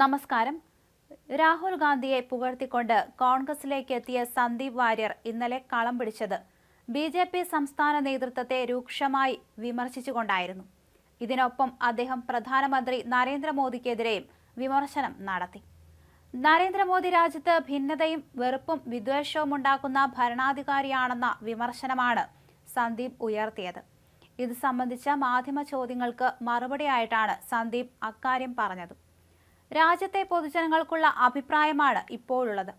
നമസ്കാരം. രാഹുൽ ഗാന്ധിയെ പുകഴ്ത്തിക്കൊണ്ട് കോൺഗ്രസിലേക്ക് എത്തിയ സന്ദീപ് വാര്യർ ഇന്നലെ കളം പിടിച്ചത് ബി ജെ പി സംസ്ഥാന നേതൃത്വത്തെ രൂക്ഷമായി വിമർശിച്ചുകൊണ്ടായിരുന്നു. ഇതിനൊപ്പം അദ്ദേഹം പ്രധാനമന്ത്രി നരേന്ദ്രമോദിക്കെതിരെയും വിമർശനം നടത്തി. നരേന്ദ്രമോദി രാജ്യത്ത് ഭിന്നതയും വെറുപ്പും വിദ്വേഷവും ഉണ്ടാക്കുന്ന ഭരണാധികാരിയാണെന്ന വിമർശനമാണ് സന്ദീപ് ഉയർത്തിയത്. ഇത് സംബന്ധിച്ച മാധ്യമ ചോദ്യങ്ങൾക്ക് മറുപടിയായിട്ടാണ് സന്ദീപ് അക്കാര്യം പറഞ്ഞത്. രാജ്യത്തെ പൊതുജനങ്ങൾക്കുള്ള അഭിപ്രായമാണ് ഇപ്പോഴുള്ളത്.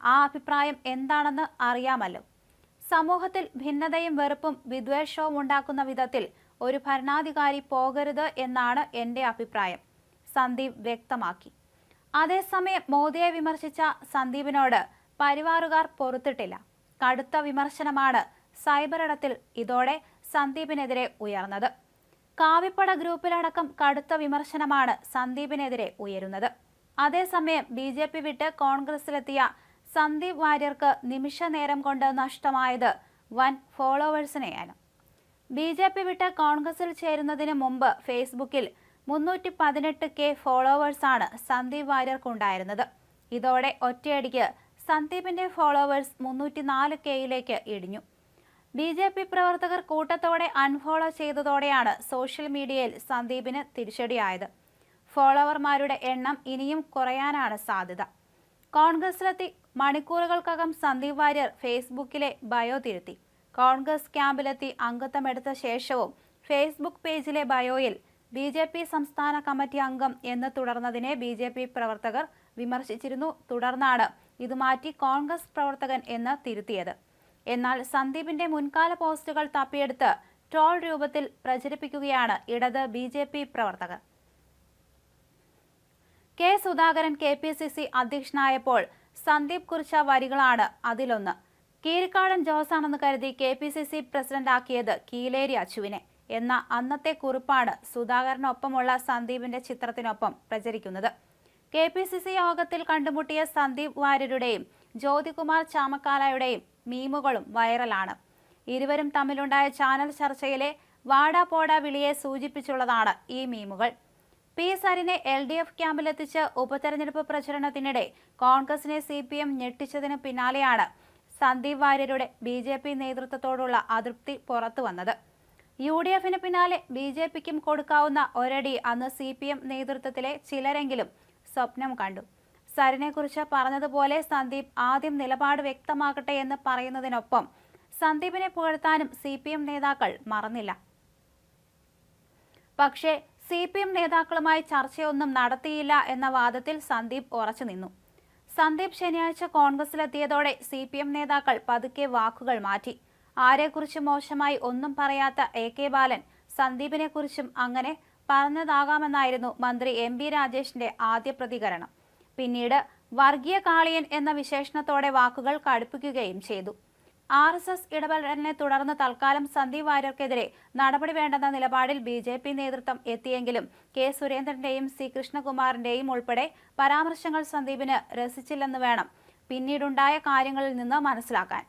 ആ അഭിപ്രായം എന്താണെന്ന് അറിയാമല്ലോ. സമൂഹത്തിൽ ഭിന്നതയും വെറുപ്പും വിദ്വേഷവും ഉണ്ടാക്കുന്ന വിധത്തിൽ ഒരു ഭരണാധികാരി പോകരുത് എന്നാണ് എന്റെ അഭിപ്രായം സന്ദീപ് വ്യക്തമാക്കി. അതേസമയം മോദിയെ വിമർശിച്ച സന്ദീപിനോട് പരിവാറുകാർ പൊറത്തിട്ടില്ല. കടുത്ത വിമർശനമാണ് സൈബറിടത്തിൽ ഇതോടെ സന്ദീപിനെതിരെ ഉയർന്നത്. കാവിപ്പട ഗ്രൂപ്പിലടക്കം കടുത്ത വിമർശനമാണ് സന്ദീപിനെതിരെ ഉയരുന്നത്. അതേസമയം ബി ജെ പി വിട്ട് കോൺഗ്രസിലെത്തിയ സന്ദീപ് വാര്യർക്ക് നിമിഷ നേരം കൊണ്ട് നഷ്ടമായത് വൻ ഫോളോവേഴ്സിനെയാണ്. ബി ജെ പി വിട്ട് കോൺഗ്രസിൽ ചേരുന്നതിന് മുമ്പ് ഫേസ്ബുക്കിൽ മുന്നൂറ്റി പതിനെട്ട് കെ ഫോളോവേഴ്സാണ് സന്ദീപ് വാര്യർക്കുണ്ടായിരുന്നത്. ഇതോടെ ഒറ്റയടിക്ക് സന്ദീപിന്റെ ഫോളോവേഴ്സ് മുന്നൂറ്റി നാല് കെയിലേക്ക് ഇടിഞ്ഞു. ബി ജെ പി പ്രവർത്തകർ കൂട്ടത്തോടെ അൺഫോളോ ചെയ്തതോടെയാണ് സോഷ്യൽ മീഡിയയിൽ സന്ദീപിന് തിരിച്ചടിയായത്. ഫോളോവർമാരുടെ എണ്ണം ഇനിയും കുറയാനാണ് സാധ്യത. കോൺഗ്രസിലെത്തി മണിക്കൂറുകൾക്കകം സന്ദീപ് വാര്യർ ഫേസ്ബുക്കിലെ ബയോ തിരുത്തി. കോൺഗ്രസ് ക്യാമ്പിലെത്തി അംഗത്വമെടുത്ത ശേഷവും ഫേസ്ബുക്ക് പേജിലെ ബയോയിൽ ബി ജെ പി സംസ്ഥാന കമ്മിറ്റി അംഗം എന്ന് തുടർന്നതിനെ ബി ജെ പി പ്രവർത്തകർ വിമർശിച്ചിരുന്നു. തുടർന്നാണ് ഇത് മാറ്റി കോൺഗ്രസ് പ്രവർത്തകൻ എന്ന് തിരുത്തിയത്. എന്നാൽ സന്ദീപിന്റെ മുൻകാല പോസ്റ്റുകൾ തപ്പിയെടുത്ത് ട്രോൾ രൂപത്തിൽ പ്രചരിപ്പിക്കുകയാണ് ഇടത് ബി ജെ പി പ്രവർത്തകർ. K Sudhakaran K P C C അധ്യക്ഷനായപ്പോൾ Sandeep കുറിച്ച വരികളാണ് അതിലൊന്ന്. കീരിക്കാടൻ ജോസാണെന്ന് കരുതി കെ പി സി സി പ്രസിഡന്റാക്കിയത് കീലേരി അച്ചുവിനെ. എന്ന അന്നത്തെ കുറിപ്പാണ് സുധാകരനൊപ്പമുള്ള സന്ദീപിന്റെ ചിത്രത്തിനൊപ്പം പ്രചരിക്കുന്നത്. കെ പി സി സി യോഗത്തിൽ കണ്ടുമുട്ടിയ സന്ദീപ് വാര്യരുടെയും ജ്യോതികുമാർ ചാമക്കാലയുടെയും മീമുകളും വൈറലാണ്. ഇരുവരും തമ്മിലുണ്ടായ ചാനൽ ചർച്ചയിലെ വാടാ പോടാ വിളിയെ സൂചിപ്പിച്ചുള്ളതാണ് ഈ മീമുകൾ. പി സരിനെ എൽ ഡി എഫ് ക്യാമ്പിലെത്തിച്ച് ഉപതെരഞ്ഞെടുപ്പ് പ്രചരണത്തിനിടെ കോൺഗ്രസിനെ സി പി എം ഞെട്ടിച്ചതിന് പിന്നാലെയാണ് സന്ദീപ് വാര്യരുടെ ബി ജെ പി നേതൃത്വത്തോടുള്ള അതൃപ്തി പുറത്തുവന്നത് യു ഡി എഫിന് പിന്നാലെ ബി ജെ പിക്കും കൊടുക്കാവുന്ന ഒരടി അന്ന് സി പി എം നേതൃത്വത്തിലെ ചിലരെങ്കിലും സ്വപ്നം കണ്ടു. സരിനെക്കുറിച്ച് പറഞ്ഞതുപോലെ സന്ദീപ് ആദ്യം നിലപാട് വ്യക്തമാക്കട്ടെ എന്ന് പറയുന്നതിനൊപ്പം സന്ദീപിനെ പുകഴ്ത്താനും സി പി എം നേതാക്കൾ മറന്നില്ല. പക്ഷേ സി പി എം നേതാക്കളുമായി ചർച്ചയൊന്നും നടത്തിയില്ല എന്ന വാദത്തിൽ സന്ദീപ് ഉറച്ചു നിന്നു. സന്ദീപ് ശനിയാഴ്ച കോൺഗ്രസിലെത്തിയതോടെ സി പി എം നേതാക്കൾ പതുക്കെ വാക്കുകൾ മാറ്റി. ആരെക്കുറിച്ച് മോശമായി ഒന്നും പറയാത്ത എ കെ ബാലൻ സന്ദീപിനെക്കുറിച്ചും അങ്ങനെ പറഞ്ഞതാകാമെന്നായിരുന്നു മന്ത്രി എം ബി രാജേഷിന്റെ ആദ്യ പ്രതികരണം. പിന്നീട് വർഗീയ കാളിയൻ എന്ന വിശേഷണത്തോടെ വാക്കുകൾ കടുപ്പിക്കുകയും ചെയ്തു. ആർ എസ് എസ് ഇടപെടലിനെ തുടർന്ന് തൽക്കാലം സന്ദീപ് വാര്യർക്കെതിരെ നടപടി വേണ്ടെന്ന നിലപാടിൽ ബി ജെ പി നേതൃത്വം എത്തിയെങ്കിലും കെ സുരേന്ദ്രന്റെയും സി കൃഷ്ണകുമാറിന്റെയും ഉൾപ്പെടെ പരാമർശങ്ങൾ സന്ദീപിന് രസിച്ചില്ലെന്ന് വേണം പിന്നീടുണ്ടായ കാര്യങ്ങളിൽ നിന്ന് മനസ്സിലാക്കാൻ.